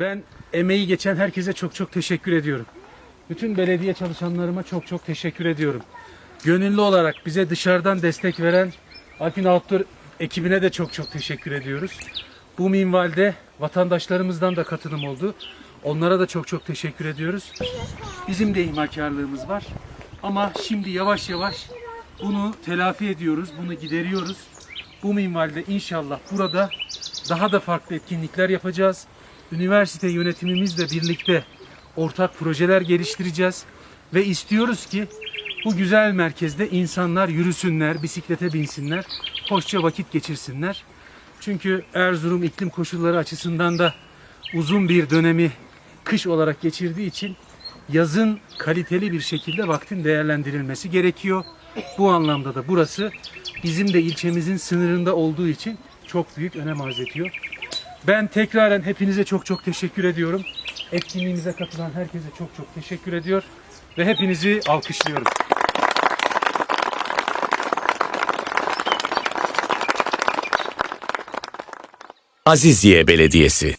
Ben emeği geçen herkese çok çok teşekkür ediyorum. Bütün belediye çalışanlarıma çok çok teşekkür ediyorum. Gönüllü olarak bize dışarıdan destek veren Alpin Outdoor ekibine de çok çok teşekkür ediyoruz. Bu minvalde vatandaşlarımızdan da katılım oldu. Onlara da çok çok teşekkür ediyoruz. Bizim de ihmalkarlığımız var. Ama şimdi yavaş yavaş bunu telafi ediyoruz, bunu gideriyoruz. Bu minvalde inşallah burada daha da farklı etkinlikler yapacağız. Üniversite yönetimimizle birlikte ortak projeler geliştireceğiz ve istiyoruz ki bu güzel merkezde insanlar yürüsünler, bisiklete binsinler, hoşça vakit geçirsinler. Çünkü Erzurum iklim koşulları açısından da uzun bir dönemi kış olarak geçirdiği için yazın kaliteli bir şekilde vaktin değerlendirilmesi gerekiyor. Bu anlamda da burası bizim de ilçemizin sınırında olduğu için çok büyük önem arz ediyor. Ben tekraren hepinize çok çok teşekkür ediyorum. Etkinliğimize katılan herkese çok çok teşekkür ediyor ve hepinizi alkışlıyorum. Aziziye Belediyesi